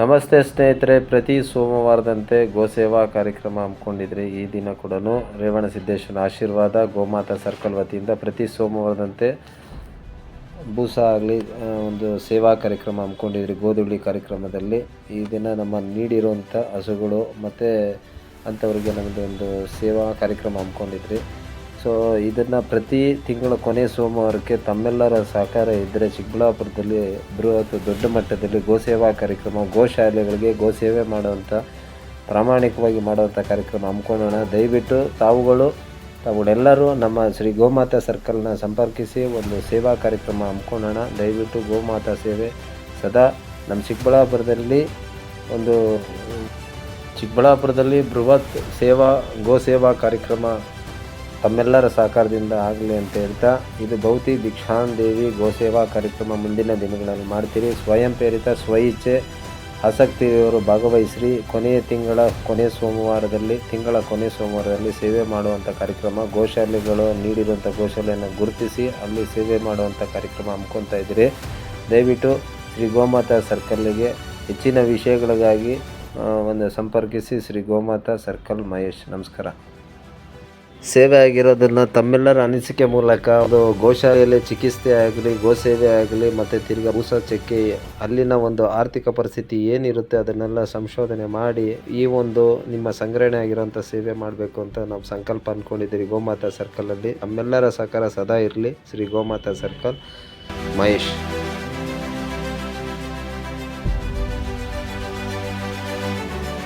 ನಮಸ್ತೆ ಸ್ನೇಹಿತರೆ, ಪ್ರತಿ ಸೋಮವಾರದಂತೆ ಗೋಸೇವಾ ಕಾರ್ಯಕ್ರಮ ಹಮ್ಮಿಕೊಂಡಿದ್ರೆ. ಈ ದಿನ ಕೂಡ ರೇವಣ ಸಿದ್ದೇಶ್ವರ ಆಶೀರ್ವಾದ, ಗೋಮಾತಾ ಸರ್ಕಲ್ ವತಿಯಿಂದ ಪ್ರತಿ ಸೋಮವಾರದಂತೆ ಬೂಸ ಆಗಲಿ ಒಂದು ಸೇವಾ ಕಾರ್ಯಕ್ರಮ ಹಮ್ಮಿಕೊಂಡಿದ್ರಿ ಗೋಧುಳಿ ಕಾರ್ಯಕ್ರಮದಲ್ಲಿ. ಈ ದಿನ ನಮ್ಮ ನೀಡಿರುವಂಥ ಹಸುಗಳು ಮತ್ತು ಅಂಥವ್ರಿಗೆ ನಮ್ಮದು ಒಂದು ಸೇವಾ ಕಾರ್ಯಕ್ರಮ ಹಮ್ಮಿಕೊಂಡಿದ್ರಿ. ಸೊ ಇದನ್ನು ಪ್ರತಿ ತಿಂಗಳ ಕೊನೆ ಸೋಮವಾರಕ್ಕೆ ತಮ್ಮೆಲ್ಲರ ಸಹಕಾರ ಇದ್ದರೆ ಚಿಕ್ಕಬಳ್ಳಾಪುರದಲ್ಲಿ ಬೃಹತ್ ದೊಡ್ಡ ಮಟ್ಟದಲ್ಲಿ ಗೋಸೇವಾ ಕಾರ್ಯಕ್ರಮ ಗೋಶಾಲೆಗಳಿಗೆ ಗೋಸೇವೆ ಮಾಡುವಂಥ ಪ್ರಾಮಾಣಿಕವಾಗಿ ಮಾಡುವಂಥ ಕಾರ್ಯಕ್ರಮ ಹಮ್ಮಿಕೊಳ್ಳೋಣ. ದಯವಿಟ್ಟು ತಾವುಗಳು, ತಾವುಗಳೆಲ್ಲರೂ ನಮ್ಮ ಶ್ರೀ ಗೋಮಾತಾ ಸರ್ಕಲ್ನ ಸಂಪರ್ಕಿಸಿ ಒಂದು ಸೇವಾ ಕಾರ್ಯಕ್ರಮ ಹಮ್ಮಿಕೊಳ್ಳೋಣ. ದಯವಿಟ್ಟು ಗೋಮಾತಾ ಸೇವೆ ಸದಾ ನಮ್ಮ ಚಿಕ್ಕಬಳ್ಳಾಪುರದಲ್ಲಿ ಒಂದು ಚಿಕ್ಕಬಳ್ಳಾಪುರದಲ್ಲಿ ಬೃಹತ್ ಸೇವಾ, ಗೋ ಸೇವಾ ಕಾರ್ಯಕ್ರಮ ತಮ್ಮೆಲ್ಲರ ಸಹಕಾರದಿಂದ ಆಗಲಿ ಅಂತ ಹೇಳ್ತಾ, ಇದು ಭೌತಿ ದೀಕ್ಷಾನ್ ದೇವಿ ಗೋಸೇವಾ ಕಾರ್ಯಕ್ರಮ ಮುಂದಿನ ದಿನಗಳಲ್ಲಿ ಮಾಡ್ತೀರಿ. ಸ್ವಯಂ ಪ್ರೇರಿತ, ಸ್ವಇಚ್ಛೆ ಆಸಕ್ತಿಯವರು ಭಾಗವಹಿಸ್ರಿ. ಕೊನೆಯ ತಿಂಗಳ, ಕೊನೆ ಸೋಮವಾರದಲ್ಲಿ, ತಿಂಗಳ ಕೊನೆ ಸೋಮವಾರದಲ್ಲಿ ಸೇವೆ ಮಾಡುವಂಥ ಕಾರ್ಯಕ್ರಮ, ಗೋಶಾಲೆಗಳು ನೀಡಿರುವಂಥ ಗೋಶಾಲೆಯನ್ನು ಗುರುತಿಸಿ ಅಲ್ಲಿ ಸೇವೆ ಮಾಡುವಂಥ ಕಾರ್ಯಕ್ರಮ ಹಮ್ಮಿಕೊತಾ ಇದ್ದೀರಿ. ದಯವಿಟ್ಟು ಶ್ರೀ ಗೋಮಾತಾ ಸರ್ಕಲ್ಗೆ ಹೆಚ್ಚಿನ ವಿಷಯಗಳಿಗಾಗಿ ಒಂದು ಸಂಪರ್ಕಿಸಿ ಶ್ರೀ ಗೋಮಾತಾ ಸರ್ಕಲ್ ಮಹೇಶ್. ನಮಸ್ಕಾರ. ಸೇವೆ ಆಗಿರೋದನ್ನು ತಮ್ಮೆಲ್ಲರ ಅನಿಸಿಕೆ ಮೂಲಕ ಒಂದು ಗೋಶಾಲೆಯಲ್ಲಿ ಚಿಕಿತ್ಸೆ ಆಗಲಿ, ಗೋಸೇವೆ ಆಗಲಿ, ಮತ್ತು ತಿರ್ಗಾ ಬೂಸ ಚಕ್ಕೆ ಅಲ್ಲಿನ ಒಂದು ಆರ್ಥಿಕ ಪರಿಸ್ಥಿತಿ ಏನಿರುತ್ತೆ ಅದನ್ನೆಲ್ಲ ಸಂಶೋಧನೆ ಮಾಡಿ ಈ ಒಂದು ನಿಮ್ಮ ಸಂಗ್ರಹಣೆ ಆಗಿರೋಂಥ ಸೇವೆ ಮಾಡಬೇಕು ಅಂತ ನಾವು ಸಂಕಲ್ಪ ಅಂದ್ಕೊಂಡಿದ್ದೀರಿ ಗೋಮಾತಾ ಸರ್ಕಲಲ್ಲಿ ನಮ್ಮೆಲ್ಲರ ಸಹಕಾರ ಸದಾ ಇರಲಿ. ಶ್ರೀ ಗೋಮಾತಾ ಸರ್ಕಲ್, ಮಹೇಶ್.